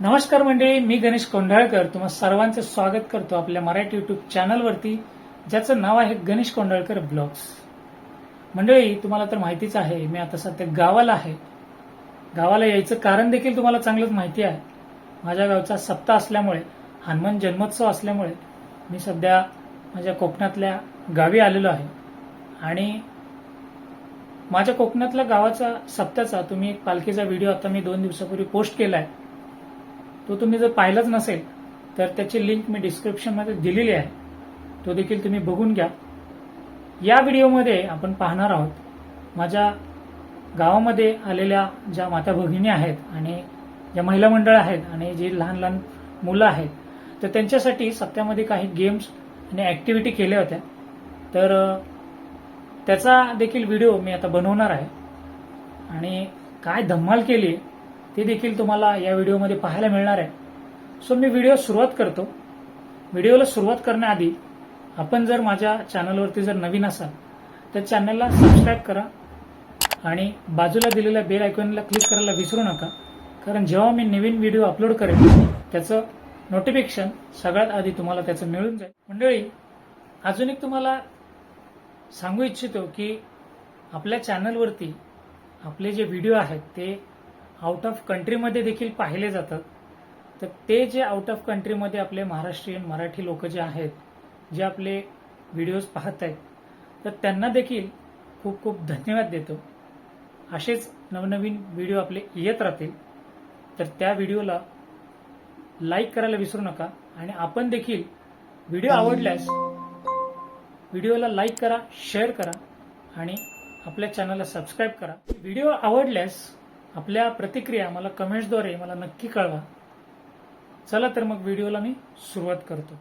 नमस्कार मंडळी मी गणेश कोंढाळकर. तुम्हा सर्वांचं स्वागत करतो आपल्या मराठी युट्यूब चॅनलवरती ज्याचं नाव आहे गणेश कोंढाळकर ब्लॉग्स. मंडळी तुम्हाला तर माहितीच आहे मी आता सध्या गावाला आहे. गावाला यायचं कारण देखील तुम्हाला चांगलंच माहिती आहे. माझ्या गावचा सप्ताह असल्यामुळे हनुमान जन्मोत्सव असल्यामुळे मी सध्या माझ्या कोकणातल्या गावी आलेलो आहे. आणि माझ्या कोकणातल्या गावाचा सप्त्याचा तुम्ही एक पालखीचा व्हिडिओ आता मी दोन दिवसापूर्वी पोस्ट केला आहे तो तुम्ही जर पाहिलाच नसेल तर त्याची लिंक मी डिस्क्रिप्शनमध्ये दिलेली आहे. तो देखील तुम्ही बघून घ्या. या व्हिडिओमध्ये आपण पाहणार आहोत माझ्या गावामध्ये आलेल्या ज्या माता भगिनी आहेत आणि ज्या महिला मंडळ आहेत आणि जी लहान लहान मुलं आहेत तर त्यांच्यासाठी सप्त्यामध्ये काही गेम्स आणि ॲक्टिव्हिटी केल्या होत्या. तर त्याचा देखील व्हिडिओ मी आता बनवणार आहे. आणि काय धम्माल केली आहे ते देखील तुम्हाला या व्हिडिओमध्ये पाहायला मिळणार आहे. सो मी व्हिडिओ सुरुवात करतो. व्हिडिओला सुरुवात करण्याआधी आपण जर माझ्या चॅनलवरती जर नवीन असाल तर चॅनलला सबस्क्राईब करा आणि बाजूला दिलेल्या बेल आयकॉनला क्लिक करायला विसरू नका कारण जेव्हा मी नवीन व्हिडिओ अपलोड करेन त्याचं नोटिफिकेशन सगळ्यात आधी तुम्हाला त्याचं मिळून जाईल. मंडळी अजून एक तुम्हाला सांगू इच्छितो की आपल्या चॅनलवरती आपले जे व्हिडिओ आहेत ते आउट ऑफ कंट्रीमध्ये देखील पाहिले जातात. तर ते जे आउट ऑफ कंट्रीमध्ये आपले महाराष्ट्रीयन मराठी लोक जे आहेत जे आपले व्हिडिओज पाहत आहेत तर त्यांना देखील खूप खूप धन्यवाद देतो. असेच नवनवीन व्हिडिओ आपले येत राहतील. तर त्या व्हिडिओला लाईक करायला विसरू नका आणि आपण देखील व्हिडिओ आवडल्यास व्हिडिओला लाईक करा शेअर करा आणि आपल्या चॅनलला सबस्क्राईब करा. व्हिडिओ आवडल्यास आपल्या प्रतिक्रिया मला कमेंट्सद्वारे मला नक्की कळवा. चला तर मग व्हिडिओला मी सुरुवात करतो.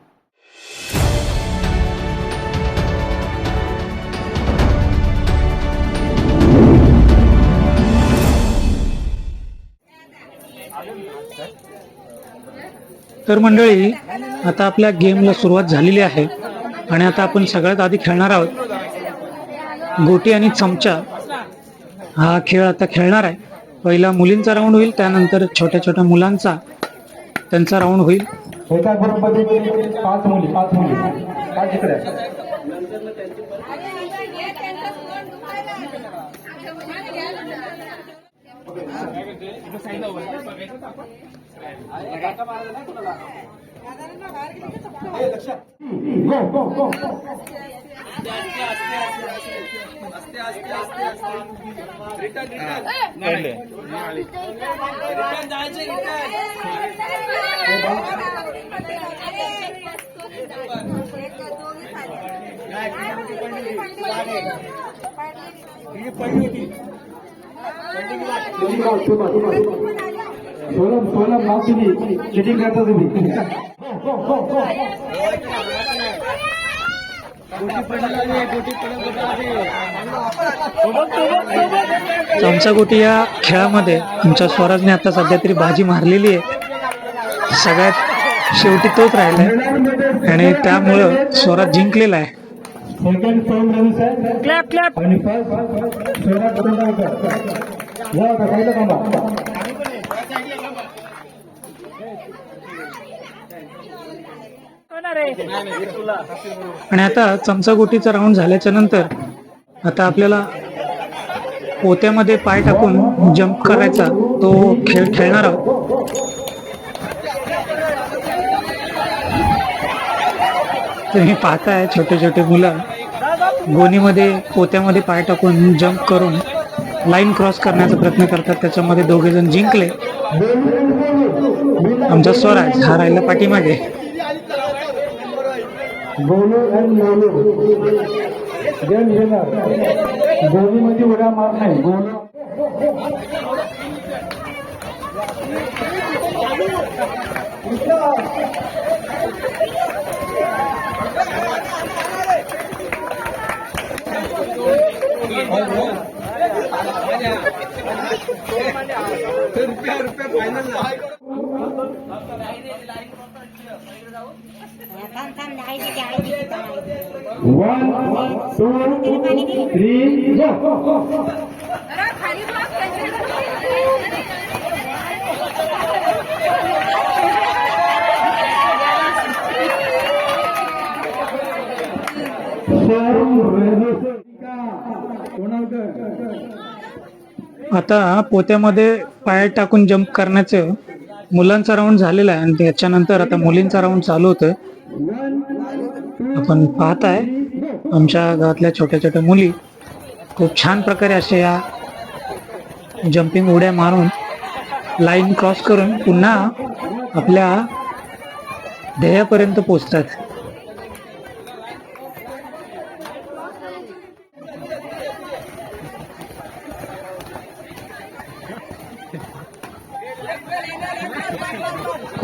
तर मंडळी आता आपल्या गेमला सुरुवात झालेली आहे आणि आता आपण सगळ्यात आधी खेळणार आहोत. गोटी आणि चमचा हा खेळ आता खेळणार आहे. पहिला मुलींचा राऊंड होईल त्यानंतर छोट्या छोट्या मुलांचा त्यांचा राऊंड होईल. एका ग्रुपमध्ये पाच मुली पाच मुली. पाच इकडे आहेत. Go, go, go. तुम्ही का- सोनम सोनम नाव तुम्ही चिटिंग करता तुम्ही चमचा गोटी या खेळामध्ये आमच्या स्वराजने आता सध्या तरी बाजी मारलेली आहे. सगळ्यात शेवटी तोच राहिलाय. आणि त्यामुळं स्वराज जिंकलेला आहे. क्लॅप क्लॅप आणि आता पहिलं थांबा आणि आता चमचा गोटीचा राऊंड झाल्याच्यानंतर आता आपल्याला पोत्यामध्ये पाय टाकून जम्प करायचा तो खेळ खेळणार आहोत. तुम्ही पाहताय छोटे छोटे मुलं गोणीमध्ये पोत्यामध्ये पाय टाकून जम्प करून लाईन क्रॉस करण्याचा प्रयत्न करतात. त्याच्यामध्ये दोघे जण जिंकले. आमचा स्वराज हा राहिला पाठीमागे. ગોલુ એન્ડ લોલુ જેમ જેના ગોલીમાંથી ઉડા માર નહીં ગોલુ Yeah. रुपया रुपया फायनल वन टू थ्री आता पोत्यामध्ये पाय टाकून जम्प करण्याचं मुलांचा राऊंड झालेला आहे. आणि त्याच्यानंतर आता मुलींचा राऊंड चालू होतोय. आपण पाहताय आमच्या गावातल्या छोट्या छोट्या मुली खूप छान प्रकारे अशा या जम्पिंग उड्या मारून लाईन क्रॉस करून पुन्हा आपल्या ध्येयापर्यंत पोचतात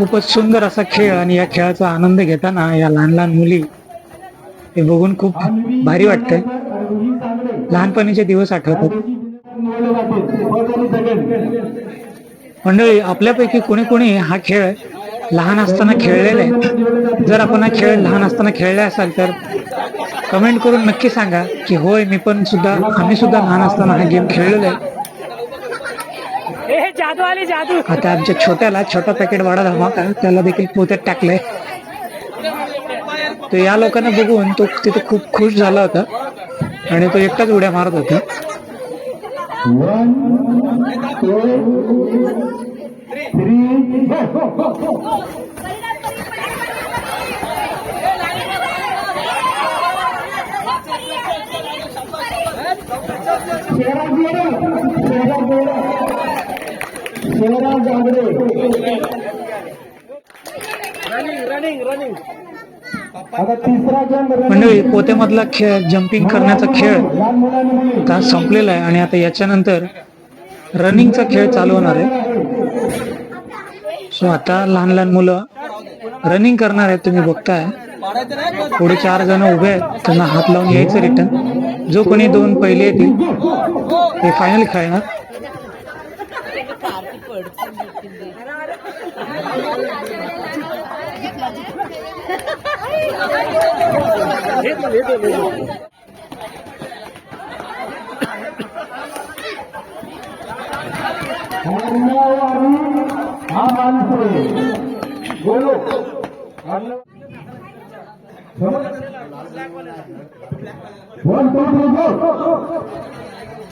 खूपच सुंदर असा खेळ आणि या खेळाचा आनंद घेताना या लहान लहान मुली हे बघून खूप भारी वाटतंय. लहानपणीचे दिवस आठवतात. मंडळी आपल्यापैकी कोणी कोणी हा खेळ लहान असताना खेळलेला आहे. जर आपण हा खेळ लहान असताना खेळला असाल तर कमेंट करून नक्की सांगा की होय मी पण सुद्धा आम्ही सुद्धा लहान असताना हा गेम खेळलेलो आहे. जादू आली जादू. आता आमच्या छोट्याला छोटा पॅकेट वाडा धमाका त्याला देखील पोत्यात टाकलंय. तर या लोकांना बघून तो तिथे खूप खुश झाला होता. आणि तो एकटाच उड्या मारत होता. तिसरा गेम मंडळी पोत्यामधला खेळ जम्पिंग करण्याचा खेळ आता संपलेला आहे? आणि आता याच्यानंतर रनिंगचा खेळ चालू होणार आहे. सो आता लहान लहान मुलं रनिंग करणार आहेत तुम्ही बघताय. पुढे चार जण उभे आहेत त्यांना हात लावून यायचं रिटर्न जो कोणी दोन पहिले येतील ते फायनल खेळणार. बोलो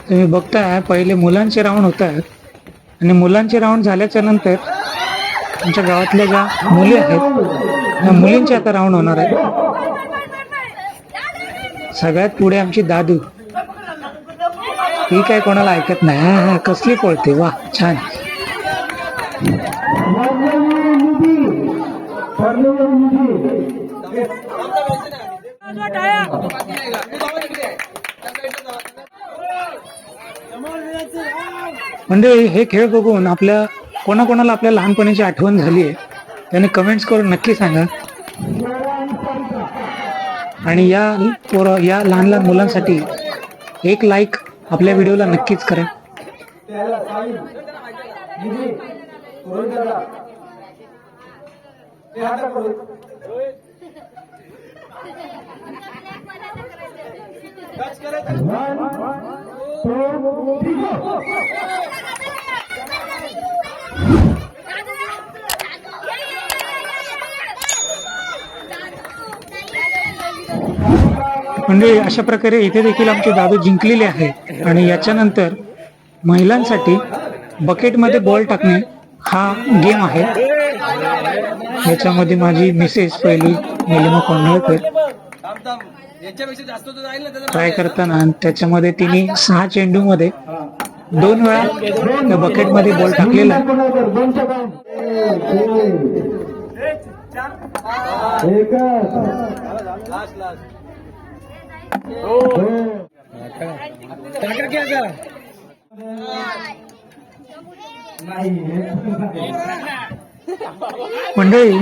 तुम्ही बघताय पहिले मुलांचे राऊंड होत आहेत आणि मुलांचे राऊंड झाल्याच्यानंतर आमच्या गावातल्या ज्या मुली आहेत त्या मुलींचे आता राऊंड होणार आहे सगळ्यात पुढे आमची दादू. ती काय कोणाला ऐकत नाही. हा, हा, कसली पळते. वा छान. म्हणजे हे खेळ बघून आपल्या कोणाकोणाला आपल्या लहानपणीची आठवण झाली आहे त्याने कमेंट्स करून नक्की सांगा. आणि या पोरं या लहान लहान मुलांसाठी एक लाईक आपल्या व्हिडिओला नक्कीच करा. म्हणजे अशा प्रकारे इथे देखील आमचे दादू जिंकलेले आहे. आणि याच्यानंतर महिलांसाठी बकेटमध्ये बॉल टाकणे हा गेम आहे. याच्यामध्ये माझी मिसेस पहिली निलिमा कोंढाळकर. ट्राय करताना? आणि त्याच्यामध्ये तिने सहा चेंडूमध्ये दोन वेळा त्या बकेटमध्ये बॉल टाकलेला. आहे. मंडळी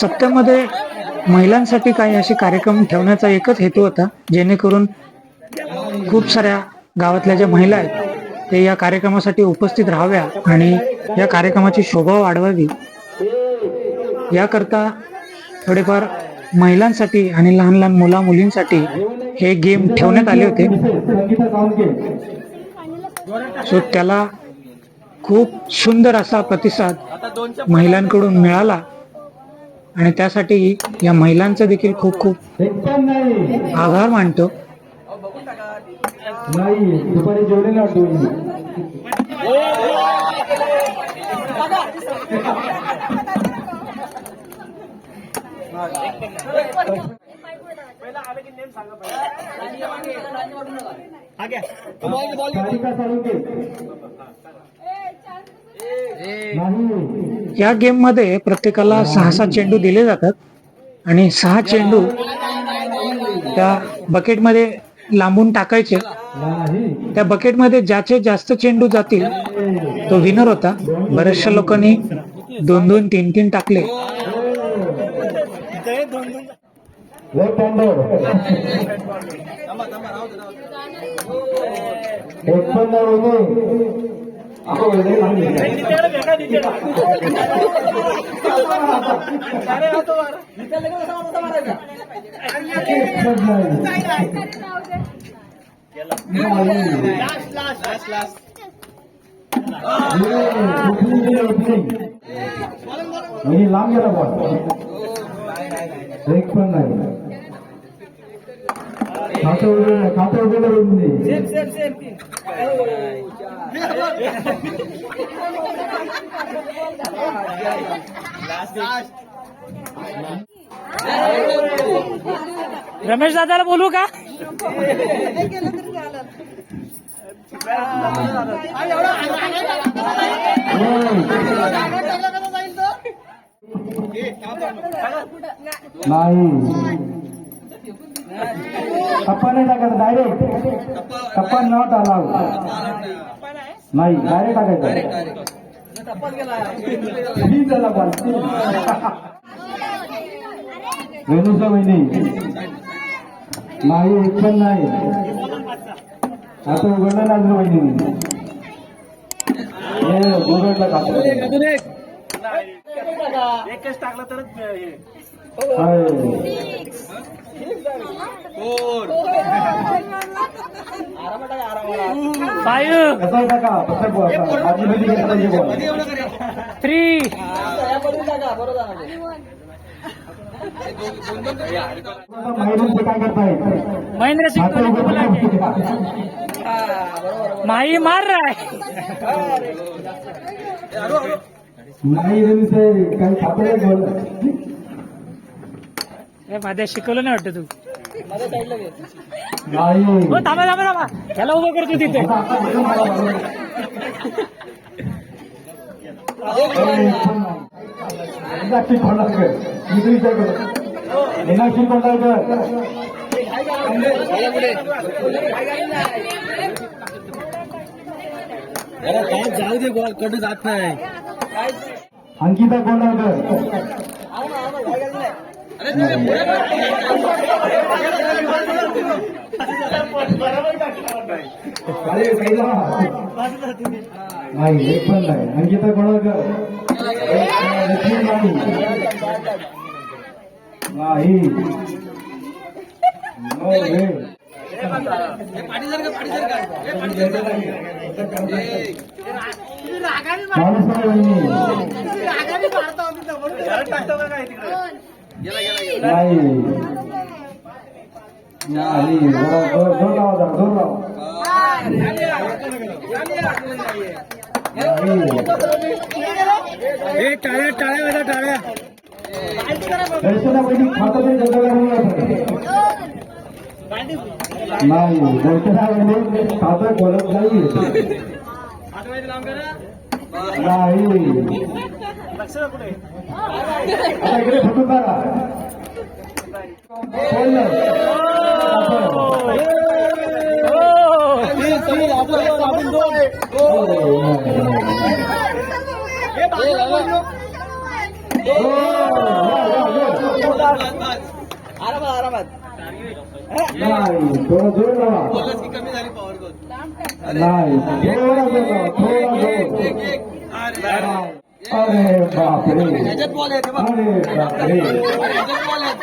सत्यामध्ये महिलांसाठी काही असे कार्यक्रम ठेवण्याचा एकच हेतू होता जेणेकरून खूप साऱ्या गावातल्या ज्या महिला आहेत ते या कार्यक्रमासाठी उपस्थित राहाव्या आणि या कार्यक्रमाची शोभा वाढवावी. याकरता थोडेफार महिलांसाठी आणि लहान लहान मुला मुलींसाठी हे गेम ठेवण्यात आले होते. सो त्याला खूप सुंदर असा प्रतिसाद महिलांकडून मिळाला. आणि त्यासाठी या महिलांचा देखील खूप खूप आभार मानतो नाही दुपारी जेवलेला वाटतो सारिका साळुंके नाही या गेममध्ये प्रत्येकाला सहा सहा चेंडू दिले जातात आणि सहा चेंडू त्या बकेटमध्ये लांबून टाकायचे. त्या बकेटमध्ये ज्याचे जास्त चेंडू जातील तो विनर होता. बऱ्याचशा लोकांनी दोन दोन तीन तीन टाकले लेफ्ट लांब गेला बॉल एक पण नाही खातं उघडलं खातं उघडलं रमेश दादाला बोलू का? नहीं. नहीं था डायरेक्ट तपा नॉट अलाउड नाही डायरेक्ट टाकायचं. बॉल वेणूचा वहिनी. नाही एक पण नाही. आता उघडलं ना अजून हे उघडलं एकच टाकलं तरच फोर कसा बॉल घेतला बॉल थ्री काय करताय महेंद्र सिंग बुला के माही मार रहा है. हळू हळू नाही रे ते काही सापडलं बोल ए, माझ्या शिकवलं नाही वाटतं तू. नाही. हो थांबा थांबा थांबा. त्याला उभं करतो तिथे. मीनाक्षी करतो मीनाक्षी काय जाऊ दे बॉलकडे जात नाही. अंकिता खोंडाळकर अरे नाही. एक पण नाही. अंकिता एक नाही. माणूस नाही. जोर लावा जरा जोर लावा. टाळ्या टाळ्या वाजा टाळ्या. नाही. दर्शना पहिली खातं बोलत नाही. नाही. लक्ष कुठे आता इकडे फुटून या. आरामात आरामात. नाही थोडं जोर लावा बॉलच की कमी झाली पॉवर गोल नाही. थोडा जोर लावा थोडा जोर अरे बापरे. ते बघ अरे बापरे. बॉल आहे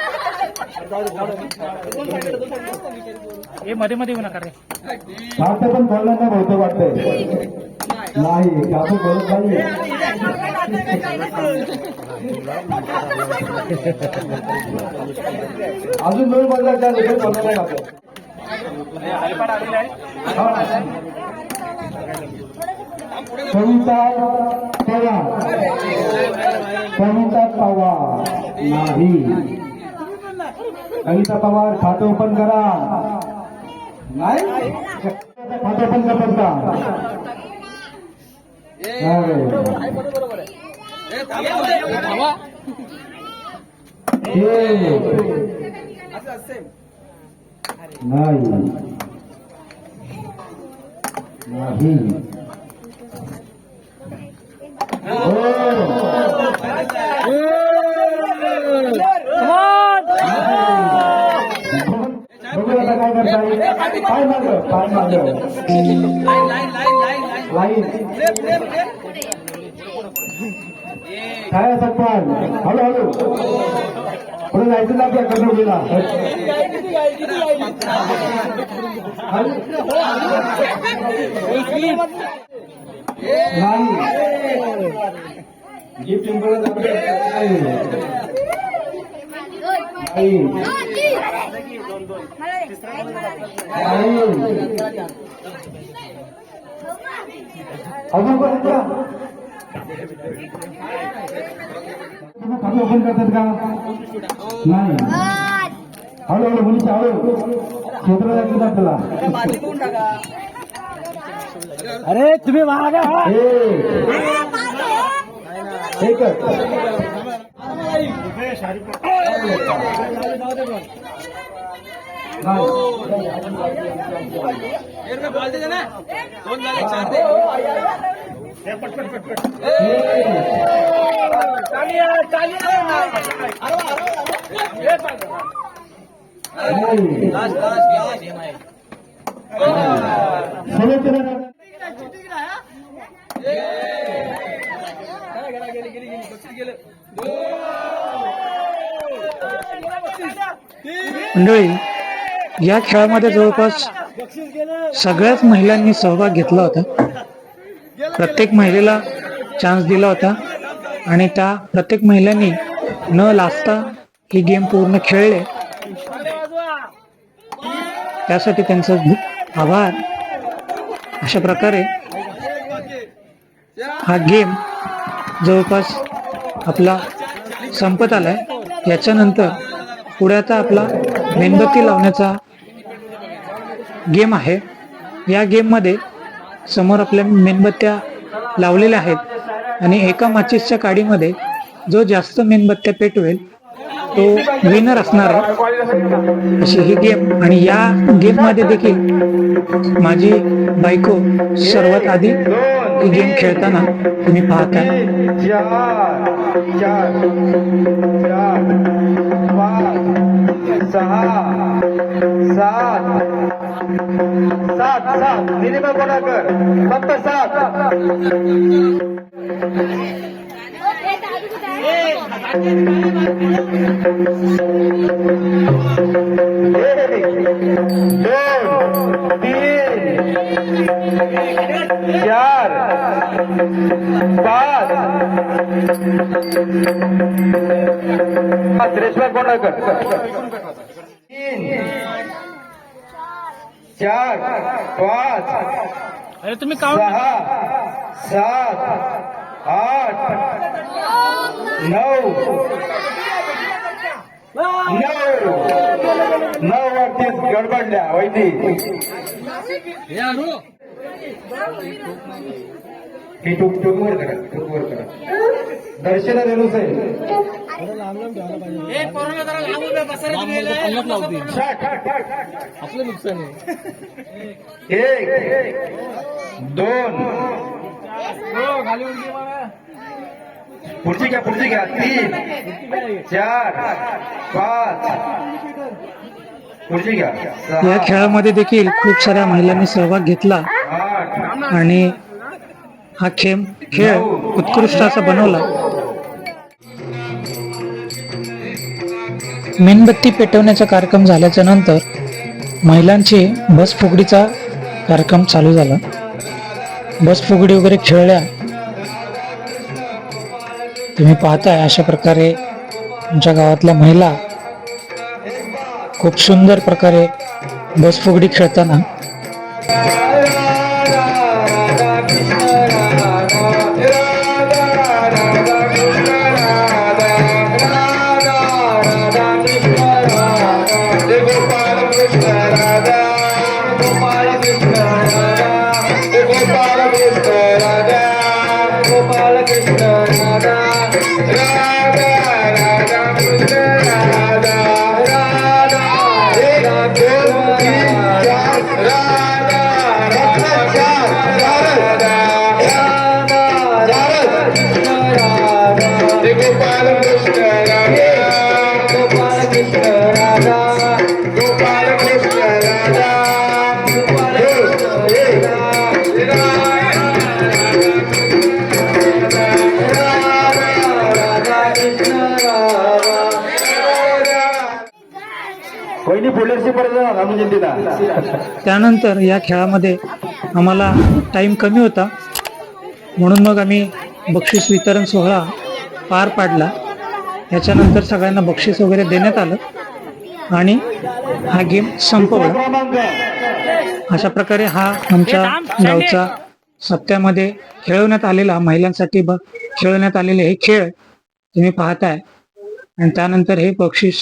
हे मध्ये मध्ये येऊ नका रे खातं पण बोलण्याचा बहुतेक वाटतंय. नाही खातं बोलत नाही अजून दोन बोलला त्या देखील बोलला नाही हा. कविता पवार. कविता पवार. नाही. कविता पवार खातं ओपन करा. नाही? खातं ओपन करतात का? नाही. नाही. काय पण हळू हळू पुढे जायचं ना आपल्या कर्णवडीला नाही गिफ्ट इम्पॉर्टन्स नाही अजून पण आहेत ओपन करतात का नाही हळूहळू मुलीची हळू क्षेत्र जायचं आपल्याला अरे तुम्ही मागा एकच एक रुपये बॉल दे ना दोन झाले चार दे लास्ट लास्ट लास्ट गेली गेली गेली बक्षीस गेलं मंडळी या खेळामध्ये जवळपास सगळ्याच महिलांनी सहभाग घेतला होता. प्रत्येक महिलेला चान्स दिला होता आणि त्या प्रत्येक महिलांनी न लाजता ही गेम पूर्ण खेळले. त्यासाठी त्यांचं आभार. अशा प्रकारे हा गेम जवळपास आपला संपत आलाय. याच्यानंतर पुढे आता आपला मेणबत्ती लावण्याचा गेम आहे. या गेममध्ये समोर आपल्या मेणबत्त्या लावलेल्या आहेत. आणि एका माचीसच्या काडीमध्ये जो जास्त मेणबत्त्या पेटवेल तो विनर असणार अशी ही गेम आणि या गेममध्ये देखील माझी बायको सर्वात आधी ही गेम खेळताना तुम्ही पाहताय सहा सात सात सात मिनिमम कोणाकर फक्त सात रेशमा कोणाकर तीन चार पाच सहा सात आठ नऊ नऊ. नऊ वरतीच गडबडल्या वैदी हे ही टूक टूक वर करा टूक वर करा. दर्शना रेणूस. आपलं नुकसान आहे. एक दोन. खाली उलटी मारा. पुढची घ्या पुढची घ्या. तीन चार पाच. पुढची घ्या. या खेळामध्ये देखील खूप साऱ्या महिलांनी सहभाग घेतला. आणि हा खेळ खेळ उत्कृष्ट असा बनवला. मेणबत्ती पेटवण्याचा कार्यक्रम झाल्याच्यानंतर महिलांची बस फुगडीचा कार्यक्रम चालू झाला. बस फुगडी वगैरे खेळल्या तुम्ही पाहताय अशा प्रकारे तुमच्या गावातल्या महिला खूप सुंदर प्रकारे बसफुगडी खेळताना त्यानंतर या खेळामध्ये आम्हाला टाईम कमी होता. म्हणून मग आम्ही बक्षीस वितरण सोहळा पार पाडला. याच्यानंतर सगळ्यांना बक्षीस वगैरे देण्यात आलं आणि हा गेम संपवला. अशा प्रकारे हा आमच्या गावचा सप्त्यामध्ये खेळवण्यात आलेला महिलांसाठी ब खेळवण्यात आलेले हे खेळ तुम्ही पाहताय. आणि त्यानंतर हे बक्षीस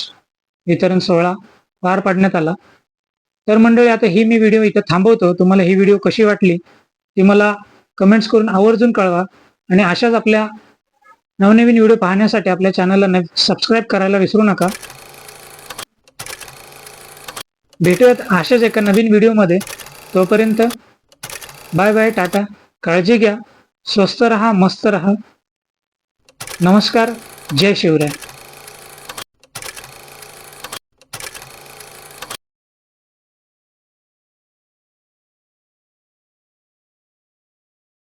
वितरण सोहळा पार पाडण्यात आला. तर मंडळी आता ही मी व्हिडिओ इथं थांबवतो. तुम्हाला ही व्हिडिओ कशी वाटली ती मला कमेंट्स करून आवर्जून कळवा. आणि अशाच आपल्या नवनवीन व्हिडिओ पाहण्यासाठी आपल्या चॅनलला नव सबस्क्राईब करायला विसरू नका. भेटूयात अशाच एका नवीन व्हिडिओमध्ये तोपर्यंत बाय बाय टाटा. काळजी घ्या. स्वस्त रहा मस्त रहा. नमस्कार. जय शिवराय.